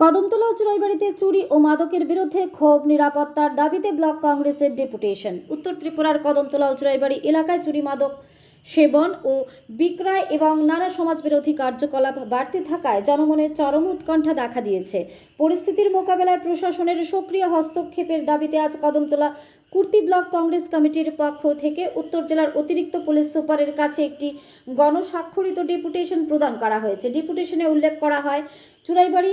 কদমতলা চুরাইবাড়িতে চুরি ও মাদকের বিরুদ্ধে ক্ষোভ, নিরাপত্তার দাবিতে ব্লক কংগ্রেসের ডেপুটেশন। উত্তর ত্রিপুরার কদমতলা চুরাইবাড়ি এলাকায় চুরি, মাদক সেবন ও বিক্রয় এবং নানা সমাজবিরোধী কার্যকলাপ বাড়তে থাকায় জনমনে চরম উৎকণ্ঠা দেখা দিয়েছে। পরিস্থিতির মোকাবেলায় প্রশাসনের সক্রিয় হস্তক্ষেপের দাবিতে আজ কদমতলা কুর্তি ব্লক কংগ্রেস কমিটির পক্ষ থেকে উত্তর জেলার অতিরিক্ত পুলিশ সুপারের কাছে একটি গণস্বাক্ষরিত ডেপুটেশন প্রদান করা হয়েছে। ডেপুটেশনে উল্লেখ করা হয়, চুরাইবাড়ি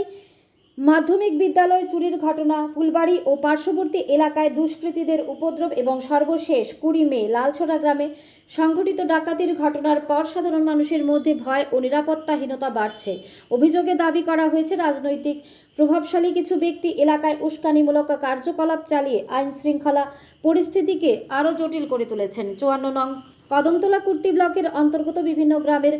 মাধ্যমিক বিদ্যালয় চুরির ঘটনা, ফুলবাড়ি ও পার্শ্ববর্তী এলাকায় দুষ্কৃতীদের উপদ্রব এবং সর্বশেষ কুড়ি মে লালছড়া গ্রামে সংঘটিত ডাকাতির ঘটনার পর সাধারণ মানুষের মধ্যে ভয় ও নিরাপত্তাহীনতা বাড়ছে। অভিযোগে দাবি করা হয়েছে, রাজনৈতিক প্রভাবশালী কিছু ব্যক্তি এলাকায় উস্কানিমূলক কার্যকলাপ চালিয়ে আইন শৃঙ্খলা পরিস্থিতিকে আরও জটিল করে তুলেছেন। চুয়ান্ন নং কদমতলা কুর্তি ব্লকের অন্তর্গত বিভিন্ন গ্রামের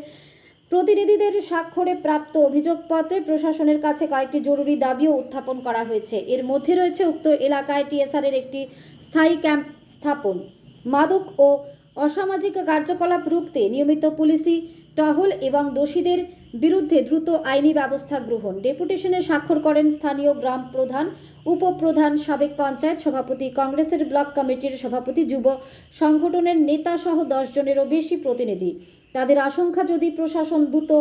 প্রতিনিধিদের স্বাক্ষরে প্রাপ্ত অভিযোগপত্রে প্রশাসনের কাছে কয়েকটি জরুরি দাবিও উত্থাপন করা হয়েছে। এর মধ্যে রয়েছে উক্ত এলাকায় টিএসআর এর একটি স্থায়ী ক্যাম্প স্থাপন। মাদক ও অসামাজিক কার্যকলাপ রুখতে নিয়মিত পুলিশি টহল এবং দোষীদের বিরুদ্ধে দ্রুত আইনি ব্যবস্থা গ্রহণ। ডেপুটেশনে স্বাক্ষর করেন স্থানীয় গ্রাম প্রধান, উপপ্রধান সাবেক পঞ্চায়েত সভাপতি, কংগ্রেসের ব্লক কমিটির সভাপতি, যুব সংগঠনের নেতা সহ দশ জনেরও বেশি প্রতিনিধি। তাদের আশঙ্কা, যদি প্রশাসন দ্রুত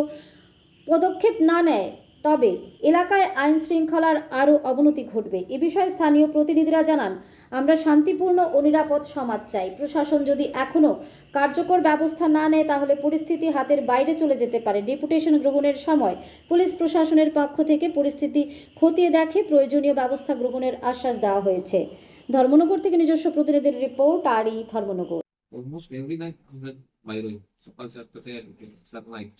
পদক্ষেপ না নেয় তবে এলাকায় আইন শৃঙ্খলার আরও অবনতি ঘটবে। এ বিষয়ে স্থানীয় প্রতিনিধিরা জানান, আমরা শান্তিপূর্ণ ও নিরাপদ সমাজ চাই। প্রশাসন যদি এখনও কার্যকর ব্যবস্থা না নেয়, তাহলে পরিস্থিতি হাতের বাইরে চলে যেতে পারে। ডেপুটেশন গ্রহণের সময় পুলিশ প্রশাসনের পক্ষ থেকে পরিস্থিতি খতিয়ে দেখে প্রয়োজনীয় ব্যবস্থা গ্রহণের আশ্বাস দেওয়া হয়েছে। ধর্মনগর থেকে নিজস্ব প্রতিনিধির রিপোর্ট ধর্মনগর। সকাল চারটাতে সানলাইট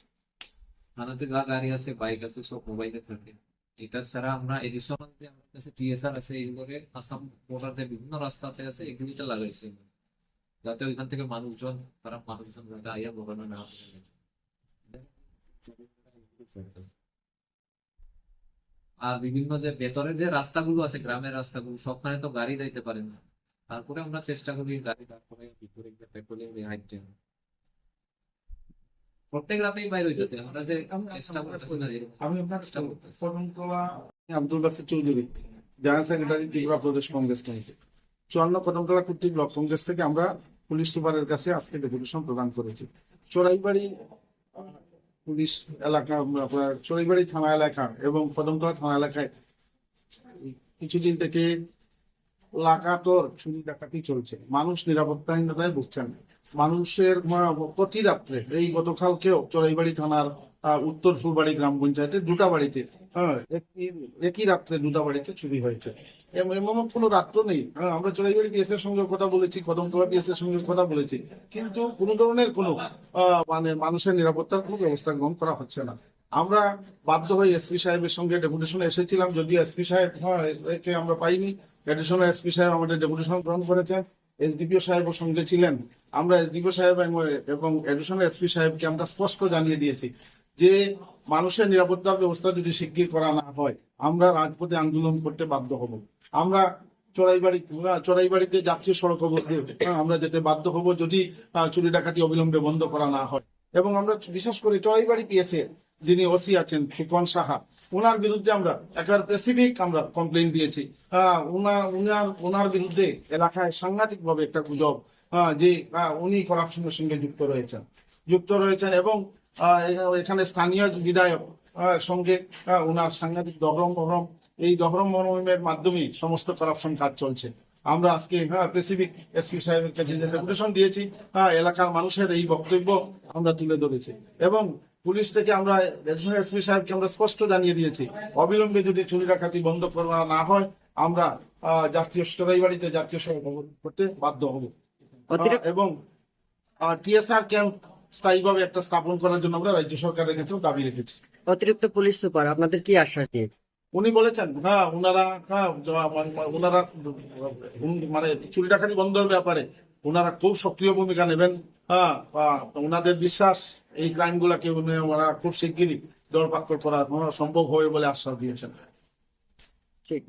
থানাতে যা গাড়ি আছে, বাইক আছে, সব মোবাইলে থাকে। এটা ছাড়া আমরা এডিশনাল যে আমাদের কাছে টিএসআর আছে এইগুলোকে আসাম বর্ডার যে বিভিন্ন রাস্তাতে আছে এগুলিতে লাগাইছে। যাতে ওইখান থেকে মানুষজন, তারা মানুষজন যাতে আইয়া ঘটনা না আসে আর বিভিন্ন যে ভেতরে যে রাস্তাগুলো আছে, গ্রামের রাস্তাগুলো, সবখানে তো গাড়ি যাইতে পারে না। তারপরে আমরা চেষ্টা করি গাড়ি করে ভিতরে পেট্রোলিং হাইটে প্রত্যেক রাতেই বাইরে হইতেছে। আমরা যে চেষ্টা করতেছি না আমি আপনার চেষ্টা করতেছি। আব্দুল বাসির চৌধুরী জেনারেল সেক্রেটারি ত্রিপুরা প্রদেশ কংগ্রেস কমিটি। চুয়ান্ন কদমতলা কুর্তি ব্লক কংগ্রেস থেকে আমরা পুলিশ সুপারের কাছে আজকে ডেপুটেশন প্রদান করেছি। চোরাইবাড়ি পুলিশ এলাকা আপনার চোরাইবাড়ি থানা এলাকা এবং কদমতলা থানা এলাকায় কিছুদিন থেকে লাগাতর চুরি ডাকাতি চলছে। মানুষ নিরাপত্তাহীনতায় ভুগছেন মানুষের প্রতি রাত্রে এই গতকালকেও চড়াইবাড়ি থানার উত্তর ফুলবাড়ি গ্রাম পঞ্চায়েতে দুটা বাড়িতে হ্যাঁ একই- রাত্রে দুটা বাড়িতে চুরি হয়েছে। এম- এমন কোনো রাত্র নেই। আমরা চড়াইবাড়ি পিএস এর সঙ্গে কথা বলেছি, কদমতলা পিএস এর সঙ্গে কথা বলেছি, কিন্তু কোনো ধরনের কোনো মানে মানুষের নিরাপত্তার কোনো ব্যবস্থা গ্রহণ করা হচ্ছে না। আমরা বাধ্য হয়ে এসপি সাহেবের সঙ্গে ডেপুটেশনে এসেছিলাম যদিও এসপি সাহেব হ্যাঁ আমরা পাইনি। এডিশনাল এসপি সাহেব আমাদের ডেপুটেশন গ্রহণ করেছেন এসডিপিও সাহেবও সঙ্গে ছিলেন। আমরা এসডিপিও সাহেব এবং- এবং এসপি সাহেবকে আমরা স্পষ্ট জানিয়ে দিয়েছি যে মানুষের নিরাপত্তার ব্যবস্থা যদি শিগগির করা না হয় আমরা রাজপথে আন্দোলন করতে বাধ্য হব। আমরা চড়াইবাড়ি চড়াইবাড়িতে জাতীয় সড়ক অবরোধে হ্যাঁ, আমরা যেতে বাধ্য হব যদি চুরি ডাকাতি অবিলম্বে বন্ধ করা না হয়। এবং আমরা বিশেষ করে চড়াইবাড়ি পিএসএ যিনি ওসি আছেন ফুকন সাহা ওনার বিরুদ্ধে আমরা একবার স্পেসিফিক আমরা কমপ্লেন দিয়েছি। ওনার ওনার ওনার বিরুদ্ধে এলাকায় সাংঘাতিক ভাবে একটা গুজব যে আহ, উনি করাপশনের সঙ্গে যুক্ত রয়েছেন। যুক্ত রয়েছেন এবং এখানে স্থানীয় বিধায়ক সঙ্গে ওনার সাংঘাতিক দহরম মহরম এই দহরম মহরমের মাধ্যমে সমস্ত করাপশন কাজ চলছে। আমরা আজকে হ্যাঁ স্পেসিফিক এসপি সাহেবের কাছে যে ডেপুটেশন দিয়েছি হ্যাঁ এলাকার মানুষের এই বক্তব্য আমরা তুলে ধরেছি। এবং পুলিশ থেকে আমরা এসপি সাহেবকে আমরা স্পষ্ট জানিয়ে দিয়েছি অবিলম্বে যদি চুরি ডাকাতি বন্ধ করা না হয় আমরা জাতীয় সরাই বাড়িতে জাতীয় অবরোধ করতে বাধ্য হব। এবং টিএসআর ক্যাম্প স্থায়ীভাবে একটা স্থাপন করার জন্য আমরা রাজ্য সরকারের কাছেও দাবি রেখেছি। অতিরিক্ত পুলিশ সুপার আপনাদের কি আশ্বাস দিয়েছে? উনি বলেছেন হ্যাঁ ওনারা হ্যাঁ জ- মানে- মানে ওনারা মানে চুরি ডাকাতি বন্ধের ব্যাপারে ওনারা খুব সক্রিয় ভূমিকা নেবেন হ্যাঁ ওনাদের বিশ্বাস, এই ক্রাইম গুলাকে উনি- ওনারা খুব শিগগিরই দরপাক্ষ করা সম্ভব হবে বলে আশ্বাস দিয়েছেন। ঠিক